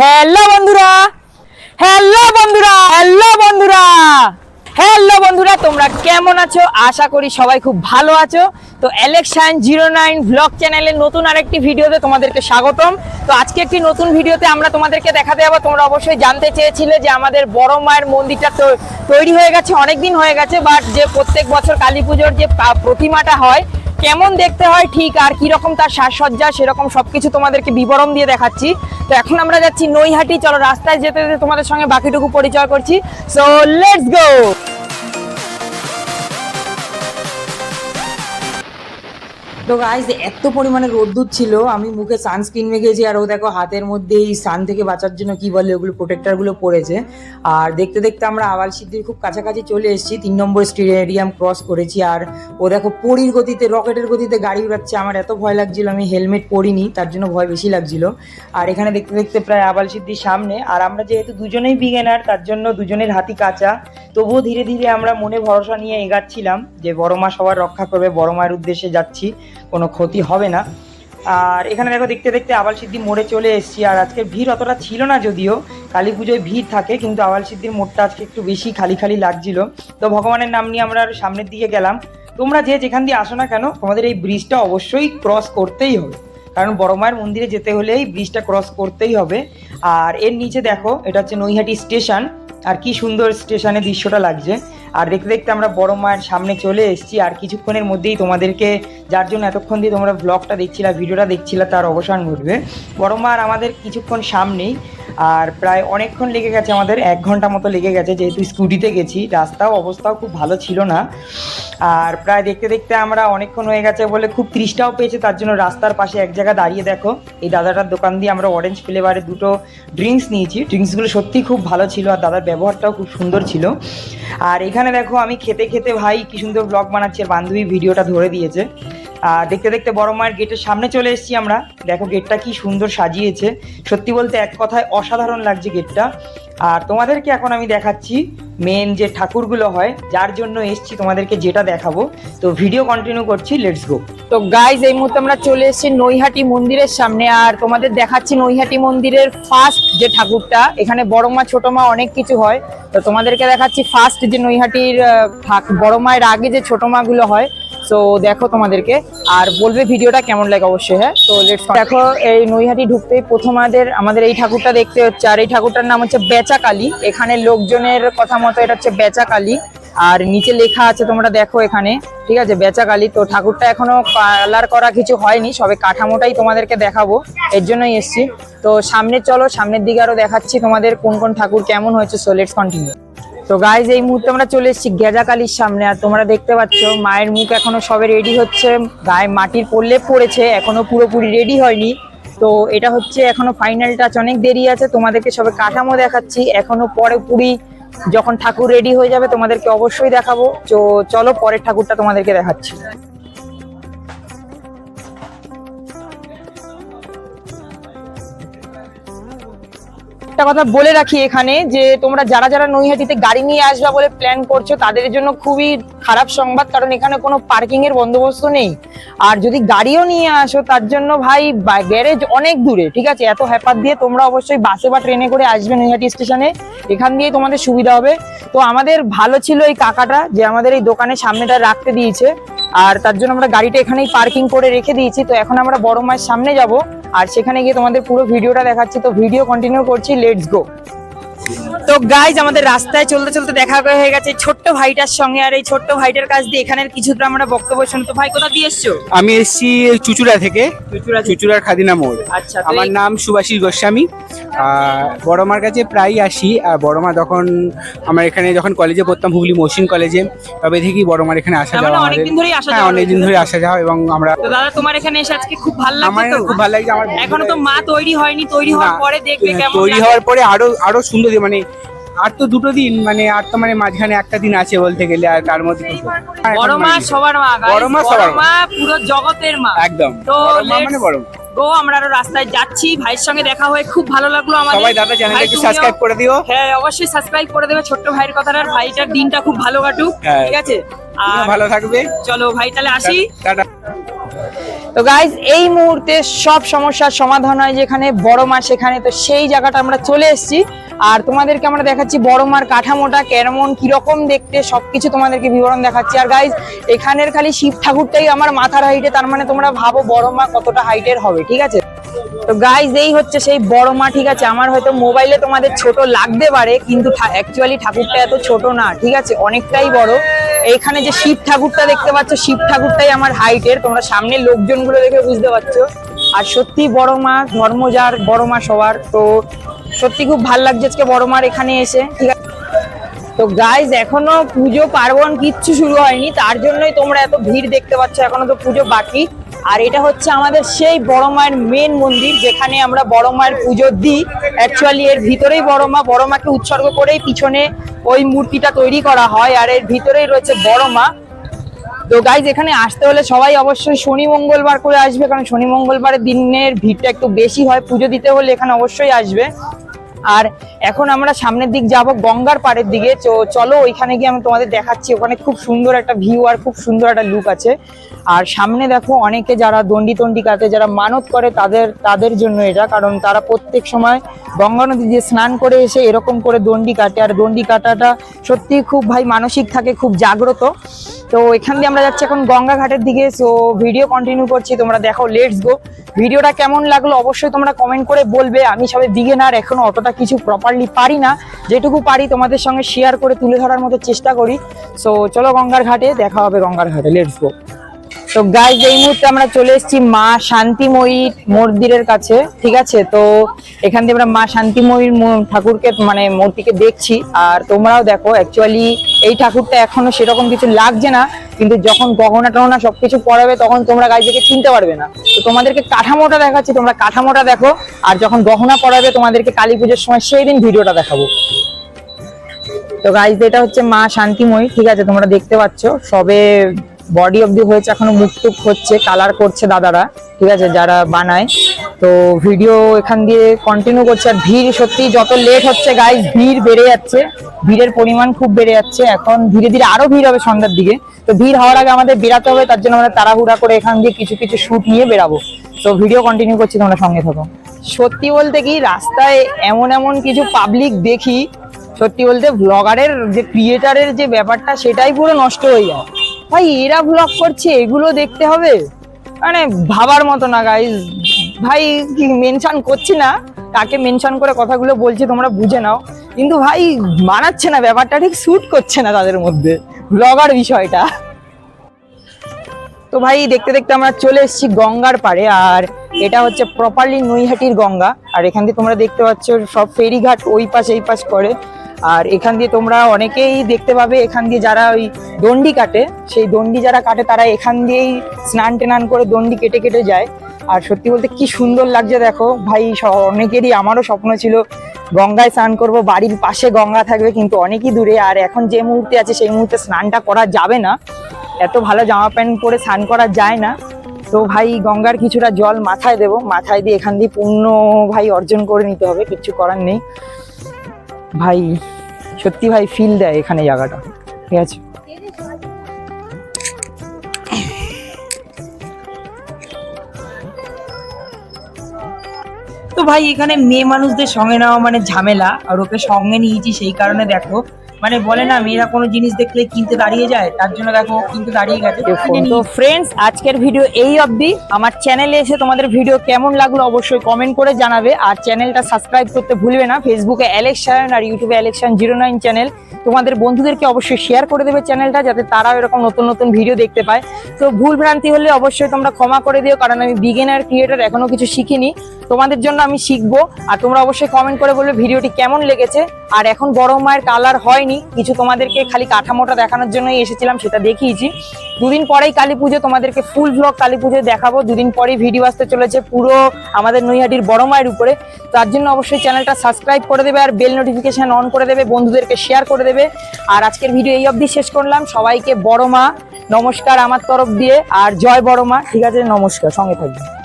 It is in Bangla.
হ্যালো বন্ধুরা। হ্যালো বন্ধুরা। হ্যালো বন্ধুরা। হ্যালো বন্ধুরা, তোমরা কেমন আছো? আশা করি সবাই খুব ভালো আছো। তো ইলেকশন জিরো নাইন ব্লগ চ্যানেলের নতুন আরেকটি ভিডিওতে তোমাদেরকে স্বাগতম। তো আজকে একটি নতুন ভিডিওতে আমরা তোমাদেরকে দেখাতে যাব। তোমরা অবশ্যই জানতে চেয়েছিলে যে আমাদের বড় মায়ের মন্দিরটা তৈরি হয়ে গেছে অনেক দিন হয়ে গেছে বাট যে প্রত্যেক বছর কালী পুজোর যে প্রতিমাটা হয় কেমন দেখতে হয় ঠিক আর কি রকম তার সাজসজ্জা, সেরকম সবকিছু তোমাদেরকে বিবরণ দিয়ে দেখাচ্ছি। তো এখন আমরা যাচ্ছি নৈহাটি, চলো রাস্তায় যেতে যেতে তোমাদের সঙ্গে বাকিটুকু পরিচয় করছি। সো লেটস গো তো গাইজ এত পরিমাণে রোদ্দুর ছিল, আমি মুখে সানস্ক্রিন মেখেছি, আর ও দেখো হাতের মধ্যে এই সান থেকে বাঁচার জন্য কি বলে, ওগুলো প্রোটেক্টারগুলো পড়েছে। আর দেখতে দেখতে আমরা আওয়াল সিদ্ধির খুব কাছাকাছি চলে এসেছি, তিন নম্বর স্টেডিয়াম ক্রস করেছি, আর ও দেখো পরির গতিতে রকেটের গতিতে গাড়ি উড়াচ্ছে। আমার এত ভয় লাগছিল, আমি হেলমেট পরিনি, তার জন্য ভয় বেশি লাগছিল। আর এখানে দেখতে দেখতে প্রায় আবাল সিদ্ধির সামনে, আর আমরা যেহেতু দুজনেই বিগেনার তার জন্য দুজনের হাতি কাঁচা, তবুও ধীরে ধীরে আমরা মনে ভরসা নিয়ে এগাচ্ছিলাম যে বড় মা সবার রক্ষা করবে, বড় মায়ের উদ্দেশ্যে যাচ্ছি। কোনো ক্ষতি হবে না। আর এখানে দেখো, দেখতে দেখতে আবাল সিদ্ধি মোড়ে চলে এসেছি। আর আজকে ভিড় অতটা ছিল না যদিও, কালী পুজোয় ভিড় থাকে, কিন্তু আবাল সিদ্ধির মোড়টা আজকে একটু বেশি খালি খালি লাগছিল। তো ভগবানের নাম নিয়ে আমরা সামনের দিকে গেলাম। তোমরা যে যেখান দিয়ে আসো না কেন, তোমাদের এই ব্রিজটা অবশ্যই ক্রস করতেই হবে। কারণ বড় মায়ের মন্দিরে যেতে হলে এই ব্রিজটা ক্রস করতেই হবে। আর এর নিচে দেখো, এটা হচ্ছে নৈহাটি স্টেশন। আর কি সুন্দর স্টেশনে দৃশ্যটা লাগছে। আর দেখতে দেখতে আমরা বড় মায়ের সামনে চলে এসেছি। আর কিছুক্ষণের মধ্যেই তোমাদেরকে, যার জন্য এতক্ষণ দিয়ে তোমরা ব্লগটা দেখছিলা, ভিডিওটা দেখছিলা, তার অবসান ঘটবে। বড় মার আমাদের কিছুক্ষণ সামনেই আর প্রায় অনেকক্ষণ লেগে গেছে, আমাদের এক ঘণ্টা মতো লেগে গেছে, যেহেতু স্কুটিতে গেছি, রাস্তাও, অবস্থাও খুব ভালো ছিল না। আর প্রায় দেখতে দেখতে আমরা অনেকক্ষণ হয়ে গেছে বলে খুব তৃষ্টাও পেয়েছে, তার জন্য রাস্তার পাশে এক জায়গায় দাঁড়িয়ে দেখো। এই দাদাটার দোকান দিয়ে আমরা অরেঞ্জ ফ্লেভারের দুটো ড্রিঙ্কস নিয়েছি। ড্রিঙ্কসগুলো সত্যিই খুব ভালো ছিল আর দাদার ব্যবহারটাও খুব সুন্দর ছিল। আর এখানে দেখো, আমি খেতে খেতে ভাই কি সুন্দর ব্লগ বানাচ্ছি বান্ধবী ভিডিওটা ধরে দিয়েছে। দেখতে দেখতে বড় মায়ের গেটের সামনে চলে এসেছি আমরা। দেখো গেটটা কি সুন্দর সাজিয়েছে। সত্যি বলতে এক কথায় অসাধারণ লাগছে গেটটা। আর তোমাদেরকে এখন আমি দেখাচ্ছি মেন যে ঠাকুরগুলো হয়, যার জন্য এসছি তোমাদেরকে যেটা দেখাবো। তো ভিডিও কন্টিনিউ করছি লেটস গো তো গাইজ এই মুহূর্তে আমরা চলে এসেছি নৈহাটি মন্দিরের সামনে। আর তোমাদের দেখাচ্ছি নৈহাটি মন্দিরের ফার্স্ট যে ঠাকুরটা, এখানে বড় মা, ছোট মা অনেক কিছু হয়। তো তোমাদেরকে দেখাচ্ছি ফার্স্ট যে নৈহাটির বড় মায়ের আগে যে ছোট মাগুলো হয় তো দেখো তোমাদেরকে। আর বলবে ভিডিওটা কেমন লাগে অবশ্যই হ্যাঁ? তো লেটস দেখো, এই নৈহাটি ঢুকতেই প্রথম আমাদের আমাদের এই ঠাকুরটা দেখতে হচ্ছে। আর এই ঠাকুরটার নাম হচ্ছে বেচা কালী এখানে লোকজনের কথা মতো এটা হচ্ছে বেচা কালী আর নিচে লেখা আছে, তোমরা দেখো এখানে। ঠিক আছে? বেচা কালী তো ঠাকুরটা এখনও কালার করা কিছু হয়নি, সবে কাঠামোটাই তোমাদেরকে দেখাবো। এর জন্যই এসছি। তো সামনে চলো, সামনের দিকে আরও দেখাচ্ছি তোমাদের কোন কোন ঠাকুর কেমন হয়েছে। সো লেটস কন্টিনিউ তো গাইজ এই মুহূর্তে আমরা চলে এসেছি গেজাকালির সামনে, আর তোমরা দেখতে পাচ্ছ, মায়ের মুখ এখনও সবে রেডি হচ্ছে, গায়ে মাটির পড়লে পড়েছে, এখনও পুরোপুরি রেডি হয়নি। তো এটা হচ্ছে এখনও ফাইনাল টাচ অনেক দেরি আছে, তোমাদেরকে সবে কাঠামো দেখাচ্ছি, এখনও পরে পুরি যখন ঠাকুর রেডি হয়ে যাবে, তোমাদেরকে অবশ্যই দেখাবো। তো চলো পরের ঠাকুরটা তোমাদেরকে দেখাচ্ছি। একটা কথা বলে রাখি এখানে যে তোমরা যারা যারা নৈহাটিতে গাড়ি নিয়ে আসবা বলে প্ল্যান করছ, তাদের জন্য খুবই খারাপ সংবাদ, কারণ এখানে কোনো পার্কিং এর বন্দোবস্ত নেই। আর যদি গাড়িও নিয়ে আসো, তার জন্য ভাই গ্যারেজ অনেক দূরে, ঠিক আছে? এত হ্যাপার দিয়ে তোমরা অবশ্যই বাসে বা ট্রেনে করে আসবে নৈহাটি স্টেশনে এখান দিয়ে তোমাদের সুবিধা হবে। তো আমাদের ভালো ছিল এই কাকাটা, যে আমাদের এই দোকানের সামনেটা রাখতে দিয়েছে। আর তার জন্য আমরা গাড়িটা এখানেই পার্কিং করে রেখে দিয়েছি। তো এখন আমরা বড় মায়ের সামনে যাব। আর সেখানে গিয়ে তোমাদের পুরো ভিডিওটা দেখাচ্ছি তো ভিডিও কন্টিনিউ করছি লেটস গো তো গাইজ আমাদের রাস্তায় চলতে চলতে দেখা হয়ে গেছে ছোট্ট ভাইটার সঙ্গে আর এই ছোট্ট ভাইটার কাছ দিয়ে এখানের কিছুটা আমরা বক্তব্য শুনতো ভাই কোথা দিয়ে এসছো? আমি এসছি চুচুড়া থেকে চুচুড়া। চুচুড়ার খাদিনা মোড়। আচ্ছা আমার নাম সুভাষী গোস্বামী। বড় মার কাছে প্রায়ই আসি আর বড় মা তখন আমার এখানে যখন কলেজে পড়তাম হুগলি মহসিন কলেজে তবে থেকেই বড় মার এখানে আসা যাওয়া মানে আমাদের। অনেকদিন ধরেই আসা হ্যাঁ যাওয়া অনেকদিন। ধরে আসা যাওয়া এবং আমরা তো দাদা তোমার এখানে এসে আজকে খুব ভালো আমার লাগছে তো? খুব ভালো লাগছে আমার এখনও তো মা তৈরি হয়নি তৈরি হওয়ার পরে দেখবে কেমন তৈরি হওয়ার পরে আরও আরও সুন্দর মানে আর তো দুটো দিন মানে আর তো মানে মাঝখানে একটা দিন আছে বলতে গেলে আর তার মধ্যে বড় মা সবার মা বড় মা সবার মা। পুরো জগতের মা। একদম তো মা মানে বড় মা। গো আমরা আরও রাস্তায় যাচ্ছি। ভাইয়ের সঙ্গে দেখা হয়ে খুব ভালো লাগল আমাদের। সবাই দাদা চ্যানেলটা একটু সাবস্ক্রাইব করে দিও। হ্যাঁ অবশ্যই সাবস্ক্রাইব করে দেবে ছোট্ট ভাইয়ের কথাটা। আর ভাইটার দিনটা খুব ভালো কাটুক হ্যাঁ। ঠিক আছে? আর ভালো থাকবে। চলো ভাই তাহলে আসি। টাটা তো গাইজ এই মুহূর্তে সব সমস্যার সমাধান হয় যেখানে বড় মা সেখানে তো সেই জায়গাটা আমরা চলে এসেছি। আর তোমাদেরকে আমরা দেখাচ্ছি বড় মার কাঠামোটা, কেমন, কীরকম দেখতে, সবকিছু তোমাদেরকে বিবরণ দেখাচ্ছি। আর গাইজ এখানের খালি শিব ঠাকুরটাই আমার মাথার হাইটে তার মানে তোমরা ভাবো বড় মা কতটা হাইটের হবে, ঠিক আছে? তো গাইজ এই হচ্ছে সেই বড় মা, ঠিক আছে? আমার হয়তো মোবাইলে তোমাদের ছোট লাগতে পারে, কিন্তু অ্যাকচুয়ালি ঠাকুরটা এত ছোট না, ঠিক আছে? অনেকটাই বড়। এইখানে যে শিব ঠাকুরটা দেখতে পাচ্ছ, শিব ঠাকুরটাই আমার হাইটের তোমরা সামনে লোকজনগুলো দেখে বুঝতে পারছ। আর সত্যি বড় মা, ধর্ম যার, বড় মা সবার। তো সত্যি খুব ভালো লাগছে আজকে বড় মার এখানে এসে। ঠিক আছে? তো গাইজ এখনও পুজো, পার্বণ কিচ্ছু শুরু হয়নি, তার জন্যই তোমরা এত ভিড় দেখতে পাচ্ছ, এখনও তো পুজো বাকি। আর এটা হচ্ছে আমাদের সেই বড় মায়ের মেন মন্দির, যেখানে আমরা বড় মায়ের পুজো দিই। অ্যাকচুয়ালি এর ভিতরেই বড় মা, বড় মাকে উৎসর্গ করেই পিছনে ওই মূর্তিটা তৈরি করা হয়, আর এর ভিতরেই রয়েছে বড় মা। তো গাইজ এখানে আসতে হলে সবাই অবশ্যই শনি মঙ্গলবার করে আসবে, কারণ শনি মঙ্গলবারের দিনের ভিড়টা একটু বেশি হয়। পুজো দিতে হলে এখানে অবশ্যই আসবে। আর এখন আমরা সামনের দিক যাব, গঙ্গার পাড়ের দিকে। তো চলো ওইখানে গিয়ে আমি তোমাদের দেখাচ্ছি, ওখানে খুব সুন্দর একটা ভিউ আর খুব সুন্দর একটা লুক আছে। আর সামনে দেখো অনেকে যারা দণ্ডি তন্ডি কাটে যারা মানত করে, তাদের তাদের জন্য এটা, কারণ তারা প্রত্যেক সময় গঙ্গা নদী দিয়ে স্নান করে এসে এরকম করে দণ্ডি কাটে। আর দণ্ডি কাটাটা সত্যি খুব ভাই মানসিক থাকে, খুব জাগ্রত। তো এখান দিয়ে আমরা যাচ্ছি এখন গঙ্গা ঘাটের দিকে। সো ভিডিও কন্টিনিউ করছি, তোমরা দেখো লেটস গো ভিডিওটা কেমন লাগল অবশ্যই তোমরা কমেন্ট করে বলবে। আমি সবাই বিগেনার এখনও অতটা কিছু প্রপারলি পারি না, যেটুকু পারি তোমাদের সঙ্গে শেয়ার করে তুলে ধরার মতো চেষ্টা করি। সো চলো গঙ্গার ঘাটে, দেখা হবে গঙ্গার ঘাটে। লেটস গো তো গাইজ এই মুহূর্তে আমরা চলে এসেছি মা শান্তিময়ী মন্দিরের কাছে, ঠিক আছে? তো এখান থেকে আমরা মা শান্তিময়ীর ঠাকুরকে মানে মূর্তিকে দেখছি। আর তোমরাও দেখো অ্যাকচুয়ালি এই ঠাকুরটা এখনও সেরকম কিছু লাগছে না, কিন্তু যখন গহনা টহনা সবকিছু পড়াবে, তখন তোমরা গাইজকে চিনতে পারবে না। তো তোমাদেরকে কাঠামোটা দেখাচ্ছি, তোমরা কাঠামোটা দেখো। আর যখন গহনা পড়াবে, তোমাদেরকে কালী পুজোর সময় সেই দিন ভিডিওটা দেখাবো। তো গাইজ এটা হচ্ছে মা শান্তিময়ী, ঠিক আছে? তোমরা দেখতে পাচ্ছ, সবে বডি অবধি হয়েছে, এখনও মুখ টুক হচ্ছে কালার করছে দাদারা, ঠিক আছে, যারা বানায়। তো ভিডিও এখান দিয়ে কন্টিনিউ করছে, আর ভিড় সত্যি যত লেট হচ্ছে গাইজ ভিড় বেড়ে যাচ্ছে। ভিড়ের পরিমাণ খুব বেড়ে যাচ্ছে। এখন ধীরে ধীরে আরও ভিড় হবে সন্ধ্যার দিকে। তো ভিড় হওয়ার আগে আমাদের বেরাতে হবে, তার জন্য আমরা তাড়াহুড়া করে এখান দিয়ে কিছু কিছু শুট নিয়ে বেরাবো তো ভিডিও কন্টিনিউ করছি, তোমরা সঙ্গে থাকো। সত্যি বলতে কি, রাস্তায় এমন এমন কিছু পাবলিক দেখি, সত্যি বলতে ব্লগারের যে ক্রিয়েটারের যে ব্যাপারটা, সেটাই পুরো নষ্ট হয়ে যায় ভাই, এরা ব্লগ করছে, এগুলো দেখতে হবে। মানে ভাবার মতো না গাইজ ভাই মেনশন করছি না, কাকে মেনশন করে কথাগুলো বলছি তোমরা বুঝে নাও। কিন্তু ভাই, মানাচ্ছে না, ব্যাপারটা ঠিক স্যুট করছে না তাদের মধ্যে ব্লগার বিষয়টা। তো ভাই, দেখতে দেখতে আমরা চলে এসেছি গঙ্গার পাড়ে, আর এটা হচ্ছে প্রপারলি নৈহাটির গঙ্গা। আর এখান দিয়ে তোমরা দেখতে পাচ্ছ, সব ফেরিঘাট ওই পাশ, এই পাশ করে। আর এখান দিয়ে তোমরা অনেকেই দেখতে পাবে এখান দিয়ে যারা ওই দণ্ডি কাটে, সেই দণ্ডি যারা কাটে তারা এখান দিয়েই স্নান টেনান করে দণ্ডি কেটে কেটে যায়। আর সত্যি বলতে কি সুন্দর লাগছে দেখো, ভাই অনেকেরই আমারও স্বপ্ন ছিল গঙ্গায় স্নান করব, বাড়ির পাশে গঙ্গা থাকবে কিন্তু অনেকই দূরে। আর এখন যে মুহূর্তে আছে সেই মুহূর্তে স্নানটা করা যাবে না। এত ভালো জামা প্যান্ট পরে স্নান করা যায় না। তো ভাই গঙ্গার কিছুটা জল মাথায় দেব, মাথায় দিয়ে এখান দিয়ে পূর্ণ ভাই অর্জন করে নিতে হবে কিছু করার নেই। ভাই, সত্যি ভাই ফিল দেয় এখানে জায়গাটা। ঠিক আছে? তো ভাই, এখানে মেয়ে মানুষদের সঙ্গে নেওয়া মানে ঝামেলা, আর ওকে সঙ্গে নিয়েছি সেই কারণে দেখো। মানে বলে না মেয়েরা কোনো জিনিস দেখলে কিনতে দাঁড়িয়ে যায় তার জন্য দেখো কিনতে দাঁড়িয়ে গেছে। তো ফ্রেন্ডস আজকের ভিডিও এই অবধি। আমার চ্যানেলে এসে তোমাদের ভিডিও কেমন লাগল অবশ্যই কমেন্ট করে জানাবে। আর চ্যানেলটা সাবস্ক্রাইব করতে ভুলবে না। ফেসবুকে অ্যালেকশন আর ইউটিউবে অ্যালেকশন জিরো নাইন চ্যানেল তোমাদের বন্ধুদেরকে অবশ্যই শেয়ার করে দেবে চ্যানেলটা যাতে তারাও এরকম নতুন নতুন ভিডিও দেখতে পায়। তো ভুল ভ্রান্তি হলে অবশ্যই তোমরা ক্ষমা করে দিও কারণ আমি বিগিনার ক্রিয়েটার এখনও কিছু শিখিনি। তোমাদের জন্য আমি শিখব। আর তোমরা অবশ্যই কমেন্ট করে বলবে ভিডিওটি কেমন লেগেছে। আর এখন বড় মায়ের কালার হয়নি। কিছু তোমাদেরকে খালি কাঠামোটা দেখানোর জন্যই এসেছিলাম, সেটা দেখিয়েছি। দুদিন পরেই কালী পুজো, তোমাদেরকে ফুল ব্লগ কালী পুজো দেখাবো। দুদিন পরেই ভিডিও আসতে চলেছে পুরো আমাদের নৈহাটির বড় মায়ের উপরে। তার জন্য অবশ্যই চ্যানেলটা সাবস্ক্রাইব করে দেবে আর বেল নোটিফিকেশন অন করে দেবে, বন্ধুদেরকে শেয়ার করে দেবে। আর আজকের ভিডিও এই অবধি শেষ করলাম। সবাইকে বড় মা, নমস্কার আমার তরফ দিয়ে। আর জয় বড় মা, ঠিক আছে, নমস্কার, সঙ্গে থাকবে